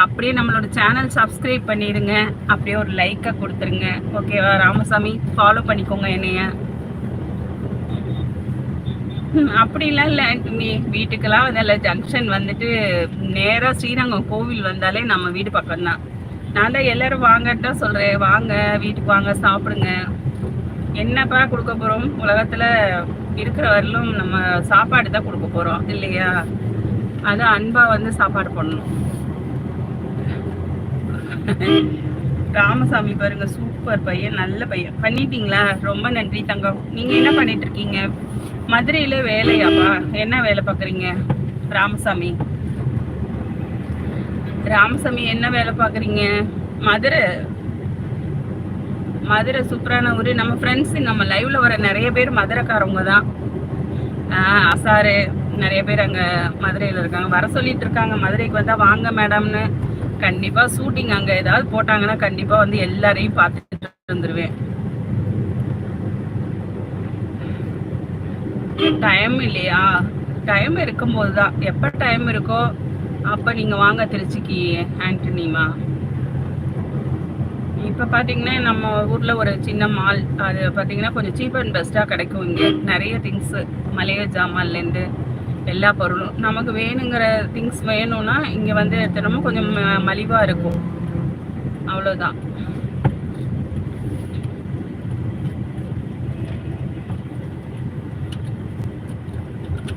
அப்படியே நம்மளோட channel subscribe பண்ணிடுங்க அப்படியே ஒரு லைக்கை கொடுத்துருங்க. ஓகேவா ராமசாமி ஃபாலோ பண்ணிக்கோங்க என்னைய. அப்படிலாம் இல்லை. நீ வீட்டுக்கெல்லாம் வந்தால ஜங்ஷன் வந்துட்டு நேராக ஸ்ரீரங்கம் கோவில் வந்தாலே நம்ம வீடு பக்கம்தான். நான் தான் எல்லாரும் வாங்கன்னு தான் சொல்கிறேன் வாங்க வீட்டுக்கு வாங்க சாப்பிடுங்க. என்னப்பா கொடுக்க போகிறோம் உலகத்தில் இருக்கிற வரலும் நம்ம சாப்பாடு தான் கொடுக்க போகிறோம் இல்லையா? அது அன்பாக வந்து சாப்பாடு பண்ணணும் ராமசாமி பாருங்க சூப்பர் பையன் நல்ல பையன். பண்ணிட்டீங்களா? ரொம்ப நன்றி தங்கம். நீங்க என்ன பண்ணிட்டு இருக்கீங்க மதுரையில வேலையாப்பா? என்ன வேலை பாக்குறீங்க ராமசாமி. ராமசாமி என்ன வேலை பாக்குறீங்க மதுரை. மதுரை சூப்பரான ஊர். நம்ம ஃப்ரெண்ட்ஸ் நம்ம லைவ்ல வர நிறைய பேர் மதுரைக்காரவங்க தான். ஆஹ் அசாரு நிறைய பேர் அங்க மதுரையில இருக்காங்க. வர சொல்லிட்டு இருக்காங்க. மதுரைக்கு வந்தா வாங்க மேடம்னு கண்டிப்பாக ஷூட்டிங் அங்கே ஏதாவது போட்டாங்கன்னா கண்டிப்பாக வந்து எல்லாரையும் பார்த்துட்டு வந்துடுவேன் டைம் இல்லையா? டைம் இருக்கும்போது தான் எப்போ டைம் இருக்கோ அப்போ நீங்கள் வாங்க திருச்சிக்கு ஆண்டனிமா இப்போ பார்த்தீங்கன்னா நம்ம ஊரில் ஒரு சின்ன மால் அது பார்த்தீங்கன்னா கொஞ்சம் சீப் அண்ட் பெஸ்ட்டாக கிடைக்கும் இங்கே. நிறைய திங்ஸு மளிகை ஜாமான்லேருந்து எல்லா பொருளும். நமக்கு வேணுங்கிற திங்ஸ் வேணும்னா இங்கே வந்து தினமும் கொஞ்சம் மலிவாக இருக்கும். அவ்வளோதான்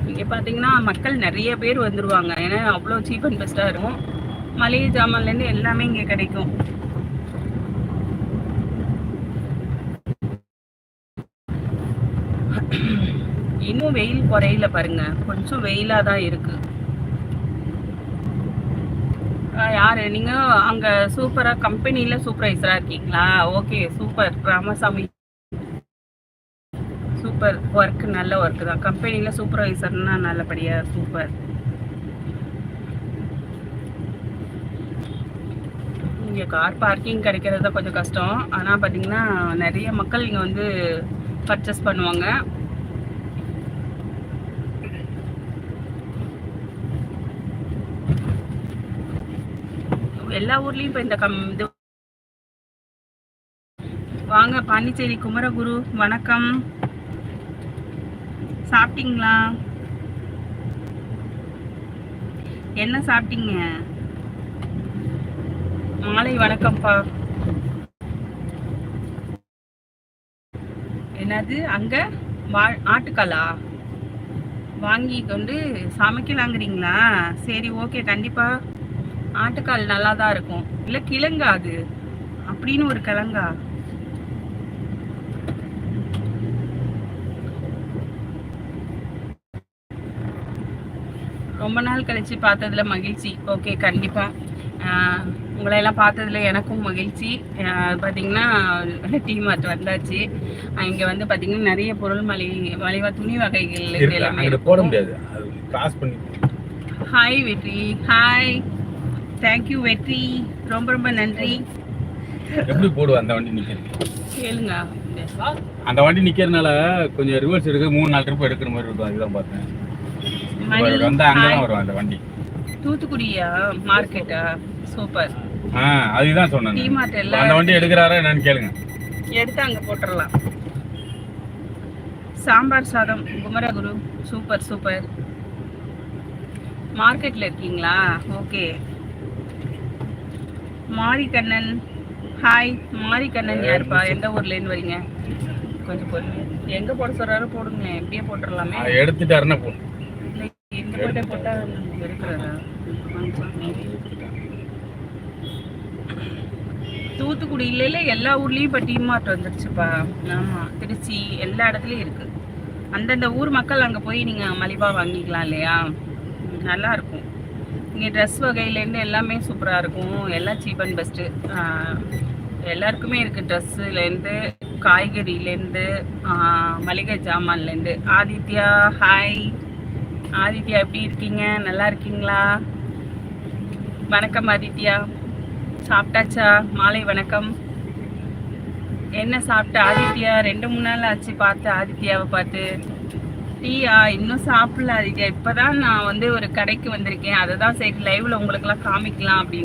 இங்கே பார்த்தீங்கன்னா மக்கள் நிறைய பேர் வந்துருவாங்க. ஏன்னா அவ்வளோ சீப் அண்ட் பெஸ்ட்டாக இருக்கும். மளிகை ஜாமான்லேருந்து எல்லாமே இங்கே கிடைக்கும். இன்னும் வெயில் குறையில பாருங்க. கொஞ்சம் வெயிலா தான் இருக்கு. யார் யாரு? நீங்க அங்க சூப்பரா கம்பெனில இருக்கீங்களா? Okay super Ramasamy. Super work நல்ல ஒர்க் தான். கம்பெனில சூப்பர்வைசர்னா நல்லபடியா சூப்பர் இங்கே கார் பார்க்கிங் கிடைக்கிறது தான் கொஞ்சம் கஷ்டம். ஆனால் பார்த்தீங்கன்னா நிறைய மக்கள் இங்கே வந்து பர்ச்சேஸ் பண்ணுவாங்க. எல்லா ஊர்லேயும் இப்போ இந்த கம் இது வாங்க பாண்டிச்சேரி குமரகுரு வணக்கம். சாப்பிட்டீங்களா? என்ன சாப்பிட்டீங்க? மாலை வணக்கம்ப்பா. என்னது? அங்க வா ஆட்டுக்காலா? வாங்கி கொண்டு சமைக்கலாங்கிறீங்களா? சரி ஓகே கண்டிப்பா. ஆட்டுக்கால் நல்லா தான் இருக்கும். இல்ல கிழங்கா அது? அப்படின்னு ஒரு கிழங்கா. ரொம்ப நாள் கழிச்சு பார்த்ததுல மகிழ்ச்சி. ஓகே கண்டிப்பா. ஆஹ் உங்களை எல்லாம் பார்த்ததுல எனக்கும் மகிழ்ச்சி. ஆஹ் பாத்தீங்கன்னா டிமார்ட் வந்தாச்சு. இங்க வந்து பாத்தீங்கன்னா நிறைய பொருள் மலிவு மலிவா துணி வகைகள் எல்லாமே ஹாய் வெற்றி. ஹாய் தேங்க்யூ வெற்றி. ரொம்ப ரொம்ப நன்றி. எப்படி போடுவ அந்த வண்டி நிக்கிறது கேளுங்க. அந்த வண்டி நிக்கிறதுனால கொஞ்சம் ரிவர்ஸ் எடுக்க மூணு நாலு ட்ரிப் எடுக்கிற மாதிரி இருக்கும். அதுதான் பார்த்தேன். வந்து. வரும் அந்த வண்டி. தூத்துக்குடியா மார்க்கெட்டா சூப்பர். ஆ அதுதான் சொன்னேன் டிமார்ட் எல்லாம் அந்த வண்டி எடுக்கிறாரா என்னன்னு கேளுங்க. எடுத்து அங்க போட்டுடலாம் சாம்பார் சாதம் குமரகுரு சூப்பர் சூப்பர். மார்க்கெட்ல இருக்கீங்களா? ஓகே மாரிக்கண்ணன். ஹாய் மாரிக்கண்ணன் யாருப்பா? எந்த ஊர்ல இருந்து வரீங்க? கொஞ்சம் போடுங்க எங்க போட சொல்றாரோ போடுங்க எப்படியே போட்டுடலாமே எடுத்துட்டாருன்னா இல்லை, எங்க போட்டே இருக்கிறதா இல்ல இல்ல எல்லா ஊர்லயும் இப்ப டிமார்ட் வந்துருச்சுப்பா. ஆமா திருச்சி எல்லா இடத்துலயும் இருக்கு. அந்தந்த ஊர் மக்கள் அங்க போய் நீங்க மலிவா வாங்கிக்கலாம் இல்லையா? நல்லா இருக்கும். இங்கே ட்ரெஸ் வகையிலேருந்து எல்லாமே சூப்பராக இருக்கும். எல்லாம் சீப் அண்ட் பெஸ்ட்டு எல்லாருக்குமே இருக்குது ட்ரெஸ்ஸுலேருந்து காய்கறியிலேருந்து மளிகை ஜாமான்லேருந்து ஆதித்யா ஹாய் ஆதித்யா எப்படி இருக்கீங்க? நல்லா இருக்கீங்களா? வணக்கம் ஆதித்யா. சாப்பிட்டாச்சா? மாலை வணக்கம். என்ன சாப்பிட்ட ஆதித்யா? ரெண்டு மூணு நாள் ஆச்சு பார்த்து ஆதித்யாவை பார்த்து. டீயா? இன்னும் சாப்பிடல ஆதித்யா இப்போதான் நான் வந்து ஒரு கடைக்கு வந்திருக்கேன். அதை தான் சரி லைவ்ல உங்களுக்கெல்லாம் காமிக்கலாம் அப்படின்னு.